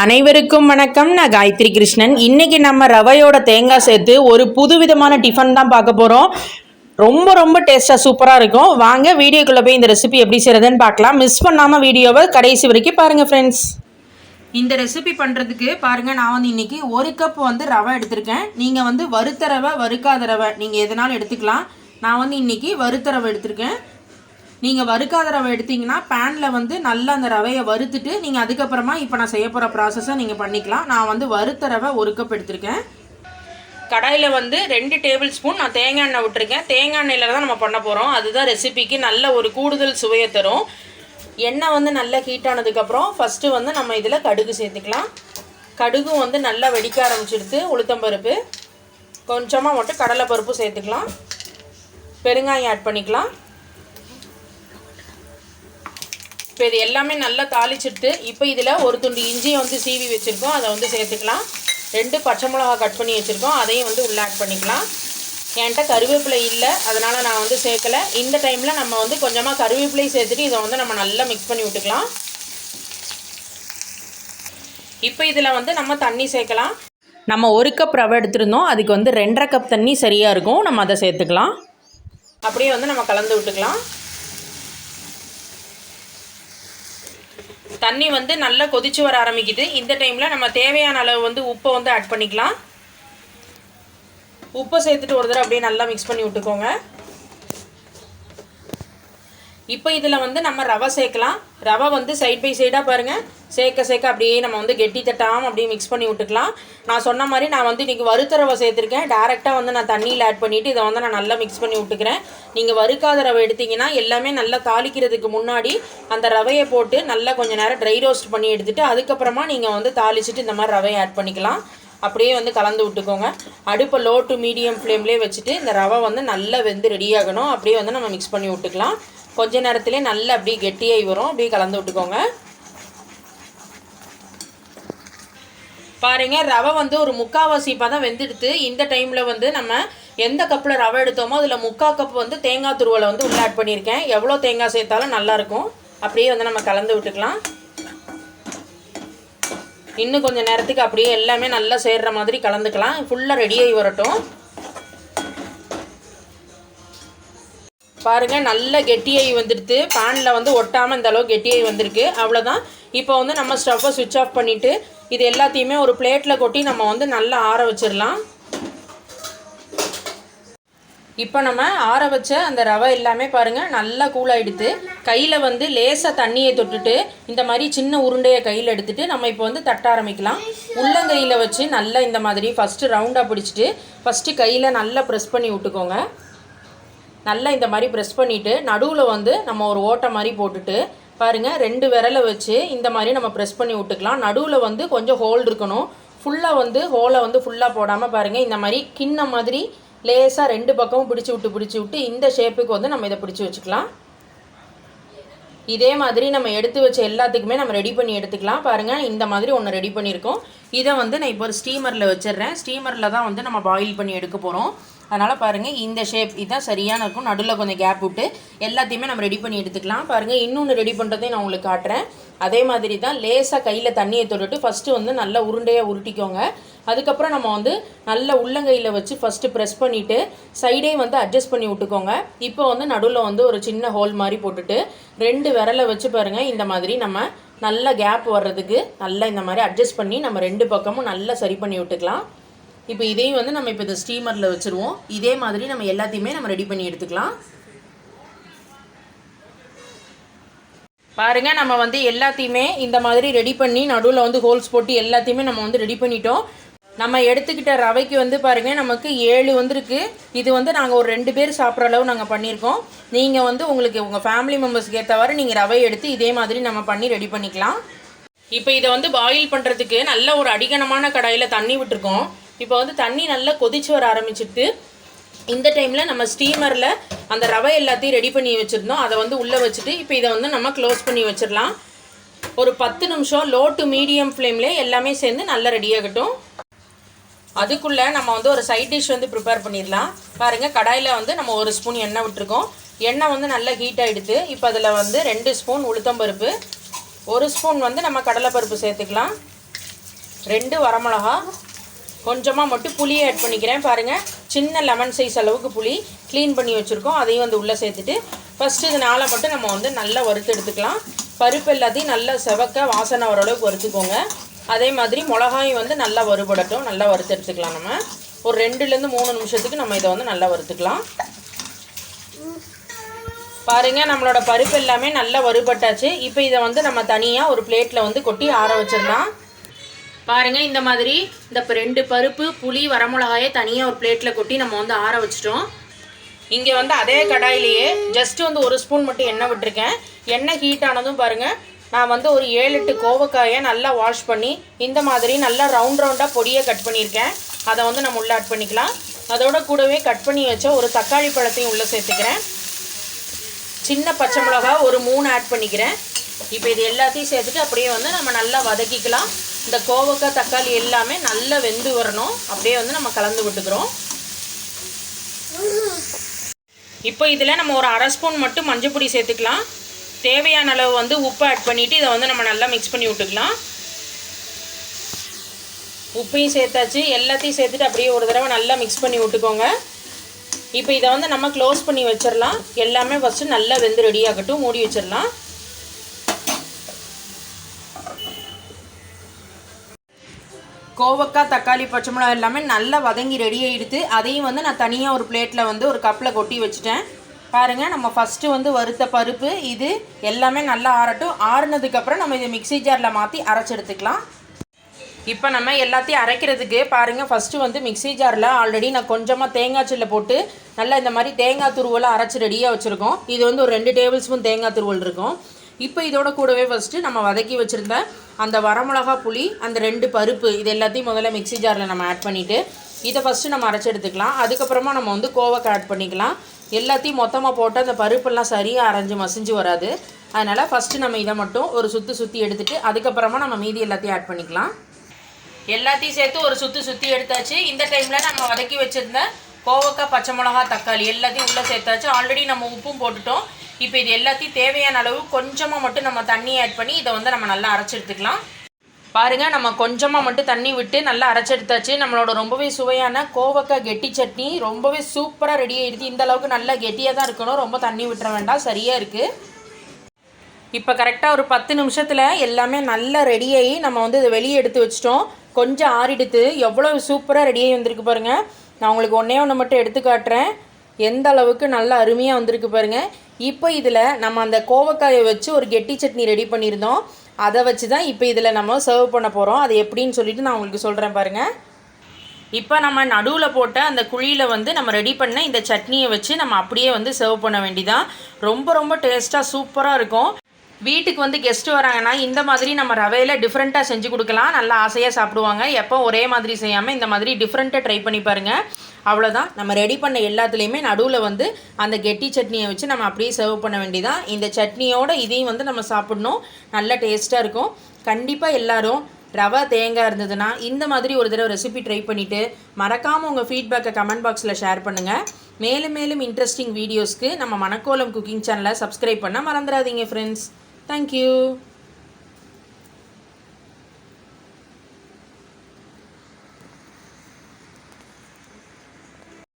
அனைவருக்கும் வணக்கம். நான் காயத்ரி கிருஷ்ணன். இன்னைக்கு நம்ம ரவையோட தேங்காய் சேர்த்து ஒரு புதுவிதமான டிஃபன் தான் பார்க்க போகிறோம் ரொம்ப ரொம்ப டேஸ்ட்டாக சூப்பராக இருக்கும். வாங்க வீடியோக்குள்ளே போய் இந்த ரெசிபி எப்படி செய்கிறதுன்னு பார்க்கலாம். மிஸ் பண்ணாமல் வீடியோவை கடைசி வரைக்கும் பாருங்கள் ஃப்ரெண்ட்ஸ் இந்த ரெசிபி பண்ணுறதுக்கு பாருங்கள் நான் வந்து இன்றைக்கி ஒரு கப் வந்து ரவை எடுத்திருக்கேன். நீங்கள் வந்து வறுத்த ரவை வறுக்காத ரவை நீங்கள் எதனாலும் எடுத்துக்கலாம். நான் வந்து இன்றைக்கி வறுத்த ரவை எடுத்திருக்கேன். நீங்கள் வறுக்காத ரவை எடுத்தீங்கன்னா பேனில் வந்து நல்லா அந்த ரவையை வறுத்துட்டு நீங்கள் அதுக்கப்புறமா இப்போ நான் செய்ய போகிற ப்ராசஸை நீங்கள் பண்ணிக்கலாம். நான் வந்து வறுத்த ரவை ஒரு கப் எடுத்திருக்கேன். கடாயில் வந்து ரெண்டு டேபிள் ஸ்பூன் நான் தேங்காய் எண்ணெய் விட்டுருக்கேன். தேங்காய் எண்ணெயில் தான் நம்ம பண்ண போகிறோம் அதுதான் ரெசிபிக்கு நல்ல ஒரு கூடுதல் சுவையை தரும். எண்ணெய் வந்து நல்லா ஹீட் ஆனதுக்கப்புறம் ஃபஸ்ட்டு வந்து நம்ம இதில் கடுகு சேர்த்துக்கலாம். கடுகும் வந்து நல்லா வெடிக்க ஆரம்பிச்சிடுது உளுத்தம்பருப்பு கொஞ்சமாக மட்டும் கடலைப்பருப்பு சேர்த்துக்கலாம். பெருங்காயம் ஆட் பண்ணிக்கலாம். இப்போ இது எல்லாமே நல்லா தாளிச்சிட்டு இப்போ இதில் ஒரு துண்டு இஞ்சியை வந்து சீவி வச்சுருக்கோம். அதை வந்து சேர்த்துக்கலாம். ரெண்டு பச்சை மிளகா கட் பண்ணி வச்சுருக்கோம். அதையும் வந்து உள்ளே ஆட் பண்ணிக்கலாம். என்கிட்ட கருவேப்பிலை இல்லை. அதனால் நான் வந்து சேர்க்கலை. இந்த டைமில் நம்ம வந்து கொஞ்சமாக கருவேப்பிலை சேர்த்துட்டு இதை வந்து நம்ம நல்லா மிக்ஸ் பண்ணி விட்டுக்கலாம். இப்போ இதில் வந்து நம்ம தண்ணி சேர்க்கலாம். நம்ம ஒரு கப் ரவை எடுத்திருந்தோம். அதுக்கு வந்து ரெண்டரை கப் தண்ணி சரியாக இருக்கும். நம்ம அதை சேர்த்துக்கலாம். அப்படியே வந்து நம்ம கலந்து விட்டுக்கலாம். தண்ணி வந்து நல்லா கொதிச்சு வர ஆரம்பிக்குது. இந்த டைமில் நம்ம தேவையான அளவு வந்து உப்பை வந்து ஆட் பண்ணிக்கலாம். உப்பை சேர்த்துட்டு ஒரு தடவை அப்படியே நல்லா மிக்ஸ் பண்ணி விட்டுக்கோங்க. இப்போ இதில் வந்து நம்ம ரவை சேர்க்கலாம். ரவை வந்து சைட் பை சைடாக பாருங்கள் சேர்க்க சேர்க்க அப்படியே நம்ம வந்து கெட்டி தட்டாமல் அப்படியே மிக்ஸ் பண்ணி விட்டுக்கலாம். நான் சொன்ன மாதிரி நான் வந்து இன்றைக்கி வறுத்தரவை சேர்த்துருக்கேன். டேரெக்டாக வந்து நான் தண்ணியில் ஆட் பண்ணிவிட்டு இதை வந்து நான் நல்லா மிக்ஸ் பண்ணி விட்டுக்கிறேன். நீங்கள் வறுக்காத ரவை எடுத்திங்கன்னா எல்லாமே நல்லா தாளிக்கிறதுக்கு முன்னாடி அந்த ரவையை போட்டு நல்லா கொஞ்சம் நேரம் ட்ரை ரோஸ்ட் பண்ணி எடுத்துகிட்டு அதுக்கப்புறமா நீங்கள் வந்து தாளிச்சிட்டு இந்த மாதிரி ரவையை ஆட் பண்ணிக்கலாம். அப்படியே வந்து கலந்து விட்டுக்கோங்க. அடுப்பை லோ டு மீடியம் ஃப்ளேம்லேயே வச்சுட்டு இந்த ரவை வந்து நல்லா வெந்து ரெடி ஆகணும். அப்படியே வந்து நம்ம மிக்ஸ் பண்ணி விட்டுக்கலாம். கொஞ்ச நேரத்திலே நல்லா அப்படியே கெட்டியாகி வரும். அப்படியே கலந்து விட்டுக்கோங்க. பாருங்க ரவை வந்து ஒரு முக்காவாசி தான் வெந்துடுத்து. இந்த டைமில் வந்து நம்ம எந்த கப்பில் ரவை எடுத்தோமோ அதில் முக்கால் கப் வந்து தேங்காய் துருவலை வந்து உள்ளே ஆட் பண்ணியிருக்கேன். எவ்வளோ தேங்காய் சேர்த்தாலும் நல்லாயிருக்கும் அப்படியே வந்து நம்ம கலந்து விட்டுக்கலாம். இன்னும் கொஞ்சம் நேரத்துக்கு அப்படியே எல்லாமே நல்லா சேர்கிற மாதிரி கலந்துக்கலாம். ஃபுல்லாக ரெடியாகி வரட்டும். பாருங்கள் நல்ல கெட்டியாகி வந்துடுது பேனில் வந்து ஒட்டாமல் இந்த அளவு கெட்டியாகி வந்திருக்கு. அவ்வளோதான் இப்போ வந்து நம்ம ஸ்டவ்வை சுவிட்ச் ஆஃப் பண்ணிவிட்டு இது எல்லாத்தையுமே ஒரு பிளேட்டில் கொட்டி நம்ம வந்து நல்லா ஆற வச்சிடலாம். இப்போ நம்ம ஆற வச்ச அந்த ரவை எல்லாமே பாருங்கள் நல்லா கூலாகிடுது கையில் வந்து லேசாக தண்ணியை தொட்டுட்டு இந்த மாதிரி சின்ன உருண்டையை கையில் எடுத்துகிட்டு நம்ம இப்போ வந்து தட்ட ஆரம்பிக்கலாம். உள்ளங்கையில் வச்சு நல்லா இந்த மாதிரி ஃபஸ்ட்டு ரவுண்டாக பிடிச்சிட்டு ஃபஸ்ட்டு கையில் நல்லா ப்ரெஸ் பண்ணி விட்டுக்கோங்க. நல்லா இந்த மாதிரி ப்ரெஸ் பண்ணிவிட்டு நடுவில் வந்து நம்ம ஒரு ஓட்டை மாதிரி போட்டுட்டு பாருங்கள் ரெண்டு விரலை வச்சு இந்த மாதிரி நம்ம ப்ரெஸ் பண்ணி விட்டுக்கலாம். நடுவில் வந்து கொஞ்சம் ஹோல் இருக்கணும். ஃபுல்லாக வந்து ஹோலை வந்து ஃபுல்லாக போடாமல் பாருங்கள் இந்த மாதிரி கிண்ண மாதிரி லேசாக ரெண்டு பக்கமும் பிடிச்சி விட்டு பிடிச்சி விட்டு இந்த ஷேப்புக்கு வந்து நம்ம இதை பிடிச்சி வச்சுக்கலாம். இதே மாதிரி நம்ம எடுத்து வச்ச எல்லாத்துக்குமே நம்ம ரெடி பண்ணி எடுத்துக்கலாம். பாருங்கள் இந்த மாதிரி ஒன்று ரெடி பண்ணியிருக்கோம். இதை வந்து நான் இப்போ ஒரு ஸ்டீமரில் வச்சிடுறேன். ஸ்டீமரில் தான் வந்து நம்ம பாயில் பண்ணி எடுக்க போகிறோம் அதனால் பாருங்கள் இந்த ஷேப் இதுதான் சரியான இருக்கும். நடுவில் கொஞ்சம் கேப் விட்டு எல்லாத்தையுமே நம்ம ரெடி பண்ணி எடுத்துக்கலாம். பாருங்கள் இன்னொன்று ரெடி பண்ணுறதையும் நான் உங்களுக்கு காட்டுறேன். அதே மாதிரி தான் லேசாக கையில் தண்ணியை தொட்டுட்டு ஃபஸ்ட்டு வந்து நல்லா உருண்டையாக உருட்டிக்கோங்க. அதுக்கப்புறம் நம்ம வந்து நல்ல உள்ளங்கையில் வச்சு ஃபஸ்ட்டு ப்ரெஸ் பண்ணிவிட்டு சைடே வந்து அட்ஜஸ்ட் பண்ணி விட்டுக்கோங்க. இப்போ வந்து நடுவில் வந்து ஒரு சின்ன ஹோல் மாதிரி போட்டுட்டு ரெண்டு விரலை வச்சு பாருங்கள் இந்த மாதிரி நம்ம நல்ல கேப் வர்றதுக்கு நல்லா இந்த மாதிரி அட்ஜஸ்ட் பண்ணி நம்ம ரெண்டு பக்கமும் நல்லா சரி பண்ணி விட்டுக்கலாம். இப்போ இதையும் வந்து நம்ம இப்போ இந்த ஸ்டீமரில் வச்சுருவோம். இதே மாதிரி நம்ம எல்லாத்தையுமே நம்ம ரெடி பண்ணி எடுத்துக்கலாம். பாருங்கள் நம்ம வந்து எல்லாத்தையுமே இந்த மாதிரி ரெடி பண்ணி நடுவில் வந்து ஹோல்ஸ் போட்டு எல்லாத்தையுமே நம்ம வந்து ரெடி பண்ணிட்டோம். நம்ம எடுத்துக்கிட்ட ரவைக்கு வந்து பாருங்கள் நமக்கு ஏழு வந்துருக்கு. இது வந்து நாங்கள் ஒரு ரெண்டு பேர் சாப்பிட்ற அளவு நாங்கள் பண்ணியிருக்கோம். நீங்கள் வந்து உங்களுக்கு உங்கள் ஃபேமிலி மெம்பர்ஸ்க்கு ஏற்றவாறு நீங்கள் ரவை எடுத்து இதே மாதிரி நம்ம பண்ணி ரெடி பண்ணிக்கலாம். இப்போ இதை வந்து பாயில் பண்ணுறதுக்கு நல்ல ஒரு அடிகனமான கடாயில் தண்ணி விட்டுருக்கோம். இப்போ வந்து தண்ணி நல்லா கொதிச்சு வர ஆரம்பிச்சிட்டு இந்த டைமில் நம்ம ஸ்டீமரில் அந்த ரவை எல்லாத்தையும் ரெடி பண்ணி வச்சுருந்தோம். அதை வந்து உள்ளே வச்சுட்டு இப்போ இதை வந்து நம்ம க்ளோஸ் பண்ணி வச்சிடலாம். ஒரு பத்து நிமிஷம் லோ டு மீடியம் ஃப்ளேம்லேயே எல்லாமே சேர்ந்து நல்லா ரெடியாகட்டும் அதுக்குள்ளே நம்ம வந்து ஒரு சைட் டிஷ் வந்து ப்ரிப்பேர் பண்ணிடலாம். பாருங்கள் கடாயில் வந்து நம்ம ஒரு ஸ்பூன் எண்ணெய் விட்டுருக்கோம். எண்ணெய் வந்து நல்லா ஹீட் ஆகிடுது இப்போ அதில் வந்து ரெண்டு ஸ்பூன் உளுத்தம்பருப்பு ஒரு ஸ்பூன் வந்து நம்ம கடலைப்பருப்பு சேர்த்துக்கலாம். ரெண்டு வரமிளகா கொஞ்சமாக மட்டும் புளியை ஆட் பண்ணிக்கிறேன். பாருங்கள் சின்ன லெமன் சைஸ் அளவுக்கு புளி க்ளீன் பண்ணி வச்சுருக்கோம். அதையும் வந்து உள்ளே சேர்த்துட்டு ஃபஸ்ட்டு இதனால் மட்டும் நம்ம வந்து நல்லா வறுத்து எடுத்துக்கலாம். பருப்பு எல்லாத்தையும் நல்லா செவக்க வாசனை வர அளவுக்கு வறுத்துக்கோங்க. அதே மாதிரி மிளகாயும் வந்து நல்லா வறுபடட்டும். நல்லா வறுத்து எடுத்துக்கலாம் நம்ம. ஒரு ரெண்டுலேருந்து மூணு நிமிஷத்துக்கு நம்ம இதை வந்து நல்லா வறுத்துக்கலாம். பாருங்கள் நம்மளோட பருப்பு எல்லாமே நல்லா வறுபட்டாச்சு. இப்போ இதை வந்து நம்ம தனியாக ஒரு பிளேட்டில் வந்து கொட்டி ஆற வச்சிடலாம். பாருங்கள் இந்த மாதிரி இந்த இப்போ ரெண்டு பருப்பு புளி வரமிளகாயை தனியாக ஒரு பிளேட்டில் கொட்டி நம்ம வந்து ஆற வச்சிட்டோம். இங்கே வந்து அதே கடாயிலேயே ஜஸ்ட் வந்து ஒரு ஸ்பூன் மட்டும் எண்ணெய் விட்டுருக்கேன். எண்ணெய் ஹீட் ஆனதும் பாருங்கள் நான் வந்து ஒரு ஏழு எட்டு கோவக்காயை நல்லா வாஷ் பண்ணி இந்த மாதிரி நல்லா ரவுண்ட் ரவுண்டாக பொடியை கட் பண்ணியிருக்கேன். அதை வந்து நம்ம உள்ளே ஆட் பண்ணிக்கலாம். அதோட கூடவே கட் பண்ணி வச்ச ஒரு தக்காளி பழத்தையும் உள்ளே சேர்த்துக்கிறேன். சின்ன பச்சை மிளகா ஒரு மூணு ஆட் பண்ணிக்கிறேன். இப்போ இது எல்லாத்தையும் சேர்த்துட்டு அப்படியே வந்து நம்ம நல்லா வதக்கிக்கலாம். இந்த கோவக்காய் தக்காளி எல்லாமே நல்லா வெந்து வரணும். அப்படியே வந்து நம்ம கலந்து விட்டுக்கிறோம். இப்போ இதில் நம்ம ஒரு அரை ஸ்பூன் மட்டும் மஞ்சள் பொடி சேர்த்துக்கலாம். தேவையான அளவு வந்து உப்பு ஆட் பண்ணிவிட்டு இதை வந்து நம்ம நல்லா மிக்ஸ் பண்ணி விட்டுக்கலாம். உப்பையும் சேர்த்தாச்சு. எல்லாத்தையும் சேர்த்துட்டு அப்படியே ஒரு தடவை நல்லா மிக்ஸ் பண்ணி விட்டுக்கோங்க. இப்போ இதை வந்து நம்ம க்ளோஸ் பண்ணி வச்சிடலாம். எல்லாமே ஃபஸ்ட்டு நல்லா வெந்து ரெடி ஆகட்டும். மூடி வச்சிடலாம். கோவக்காய் தக்காளி பச்சை மிளகா எல்லாமே நல்லா வதங்கி ரெடி ஆகிடுது அதையும் வந்து நான் தனியாக ஒரு பிளேட்டில் வந்து ஒரு கப்பில் கொட்டி வச்சுட்டேன். பாருங்கள் நம்ம ஃபஸ்ட்டு வந்து வறுத்த பருப்பு இது எல்லாமே நல்லா ஆறட்டும். ஆறுனதுக்கப்புறம் நம்ம இதை மிக்ஸி ஜாரில் மாற்றி அரைச்சி எடுத்துக்கலாம். இப்போ நம்ம எல்லாத்தையும் அரைக்கிறதுக்கு பாருங்கள் ஃபஸ்ட்டு வந்து மிக்ஸி ஜாரில் ஆல்ரெடி நான் கொஞ்சமாக தேங்காய் சில்லை போட்டு நல்லா இந்த மாதிரி தேங்காய் துருவலை அரைச்சி ரெடியாக வச்சுருக்கோம். இது வந்து ஒரு ரெண்டு டேபிள் ஸ்பூன் தேங்காய் துருவல் இருக்கும். இப்போ இதோட கூடவே ஃபஸ்ட்டு நம்ம வதக்கி வச்சுருந்த அந்த வரமிளகா புளி அந்த ரெண்டு பருப்பு இது எல்லாத்தையும் முதல்ல மிக்ஸி ஜாரில் நம்ம ஆட் பண்ணிவிட்டு இதை ஃபஸ்ட்டு நம்ம அரைச்சி எடுத்துக்கலாம். அதுக்கப்புறமா நம்ம வந்து கோவக்காய் ஆட் பண்ணிக்கலாம். எல்லாத்தையும் மொத்தமாக போட்டு அந்த பருப்பெல்லாம் சரியாக அரைஞ்சு மசிஞ்சு வராது. அதனால் ஃபஸ்ட்டு நம்ம இதை மட்டும் ஒரு சுற்றி சுற்றி எடுத்துகிட்டு அதுக்கப்புறமா நம்ம மீதி எல்லாத்தையும் ஆட் பண்ணிக்கலாம். எல்லாத்தையும் சேர்த்து ஒரு சுற்றி சுற்றி எடுத்தாச்சு. இந்த டைமில் நம்ம வதக்கி வச்சுருந்த கோவக்காய் பச்சை மிளகா தக்காளி எல்லாத்தையும் உள்ளே சேர்த்தாச்சு. ஆல்ரெடி நம்ம உப்பும் போட்டுட்டோம். இப்போ இது எல்லாத்தையும் தேவையான அளவு கொஞ்சமாக மட்டும் நம்ம தண்ணி ஆட் பண்ணி இதை வந்து நம்ம நல்லா அரைச்சி எடுத்துக்கலாம். பாருங்கள் நம்ம கொஞ்சமாக மட்டும் தண்ணி விட்டு நல்லா அரைச்செடுத்தாச்சு நம்மளோட ரொம்பவே சுவையான கோவக்காய் கெட்டி சட்னி ரொம்பவே சூப்பராக ரெடி ஆகிடுது இந்த அளவுக்கு நல்லா கெட்டியாக தான் இருக்கணும். ரொம்ப தண்ணி விட்டுற வேண்டாம். சரியாக இருக்குது இப்போ கரெக்டாக ஒரு பத்து நிமிஷத்தில் எல்லாமே நல்லா ரெடியாகி நம்ம வந்து இதை வெளியே எடுத்து வச்சிட்டோம். கொஞ்சம் ஆறிடுத்து. எவ்வளோ சூப்பராக ரெடியாகி வந்திருக்கு பாருங்கள் நான் உங்களுக்கு ஒன்றே ஒன்று மட்டும் எடுத்து காட்டுறேன். எந்த அளவுக்கு நல்லா அருமையாக வந்திருக்கு பாருங்கள் இப்போ இதில் நம்ம அந்த கோவக்காயை வச்சு ஒரு கெட்டி சட்னி ரெடி பண்ணியிருந்தோம். அதை வச்சு தான் இப்போ இதில் நம்ம சர்வ் பண்ண போகிறோம் அது எப்படின்னு சொல்லிட்டு நான் உங்களுக்கு சொல்கிறேன் பாருங்கள் இப்போ நம்ம நடுவில் போட்ட அந்த குழியில் வந்து நம்ம ரெடி பண்ண இந்த சட்னியை வச்சு நம்ம அப்படியே வந்து சர்வ் பண்ண வேண்டிதான். ரொம்ப ரொம்ப டேஸ்ட்டாக சூப்பராக இருக்கும். வீட்டுக்கு வந்து கெஸ்ட் வராங்கன்னா இந்த மாதிரி நம்ம ரவையில் டிஃப்ரெண்ட்டாக செஞ்சு கொடுக்கலாம். நல்லா ஆசையாக சாப்பிடுவாங்க. எப்போ ஒரே மாதிரி செய்யாமல் இந்த மாதிரி டிஃப்ரெண்ட்டாக ட்ரை பண்ணி பாருங்கள் அவ்வளோதான் நம்ம ரெடி பண்ண எல்லாத்துலேயுமே நடுவில் வந்து அந்த கெட்டி சட்னியை வச்சு நம்ம அப்படியே சர்வ் பண்ண வேண்டியதான் இந்த சட்னியோட இதையும் வந்து நம்ம சாப்பிடணும். நல்ல டேஸ்ட்டாக இருக்கும். கண்டிப்பாக எல்லோரும் ரவை தேங்காய் இருந்ததுன்னா இந்த மாதிரி ஒரு தடவை ரெசிபி ட்ரை பண்ணிவிட்டு மறக்காமல் உங்கள் ஃபீட்பேக்கை கமெண்ட் பாக்ஸில் ஷேர் பண்ணுங்கள் மேலும் மேலும் இன்ட்ரெஸ்டிங் வீடியோஸ்க்கு நம்ம மணக்கோலம் குக்கிங் சேனலை சப்ஸ்கிரைப் பண்ண மறந்துடாதீங்க ஃப்ரெண்ட்ஸ் தேங்க்யூ